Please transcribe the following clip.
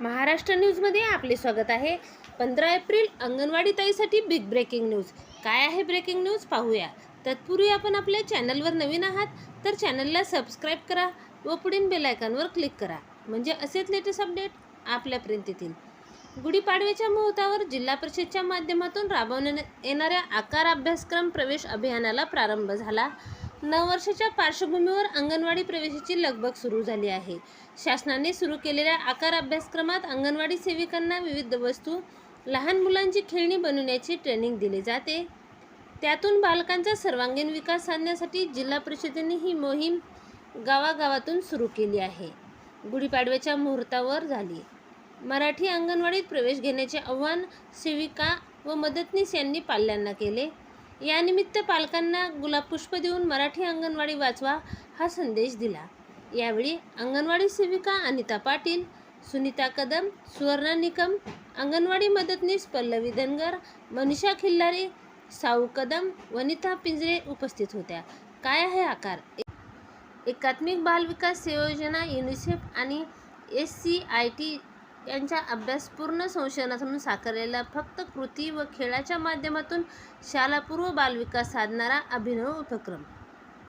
महाराष्ट्र न्यूजमध्ये आपले स्वागत आहे. पंधरा एप्रिल अंगणवाडी ताईसाठी बिग ब्रेकिंग न्यूज काय आहे ब्रेकिंग न्यूज पाहूया. तत्पूर्वी आपण आपल्या चॅनलवर नवीन आहात तर चॅनलला सबस्क्राईब करा व पुढील बेलायकॉनवर क्लिक करा. म्हणजे असेच लेटेस्ट अपडेट आपल्यापर्यंत येतील गुढीपाडव्याच्या मुहूर्तावर जिल्हा परिषदच्या माध्यमातून राबवण्यात येणाऱ्या आकार अभ्यासक्रम प्रवेश अभियानाला प्रारंभ झाला. नववर्षाच्या पार्श्वभूमीवर अंगणवाडी प्रवेशाची लगबग सुरू झाली आहे. शासनाने सुरू केलेल्या आकार अभ्यासक्रमात अंगणवाडी सेविकांना विविध वस्तू लहान मुलांची खेळणी बनवण्याची ट्रेनिंग दिली जाते. त्यातून बालकांचा सर्वांगीण विकास साधण्यासाठी जिल्हा परिषदेने ही मोहीम गावागावातून सुरू केली आहे. गुढीपाडव्याच्या मुहूर्तावर झाली. मराठी अंगणवाडीत प्रवेश घेण्याचे आव्हान सेविका व मदतनीस यांनी पाल्यांना केले. यानिमित्त पालकांना गुलाबपुष्प देऊन मराठी अंगणवाडी वाचवा हा संदेश दिला. यावेळी अंगणवाडी सेविका अनिता पाटील सुनीता कदम सुवर्णा निकम अंगणवाडी मदतनीस पल्लवी धनगर मनीषा खिल्लारे साऊ कदम वनिता पिंजरे उपस्थित होत्या. काय आहे आकार? एकात्मिक बाल विकास योजना युनिसेफ आणि एस सी आय टी यांच्या अभ्यासपूर्ण संशोधनातून साकारलेला फक्त कृती व खेळाच्या माध्यमातून शालापूर्व बालविकास साधणारा अभिनव उपक्रम.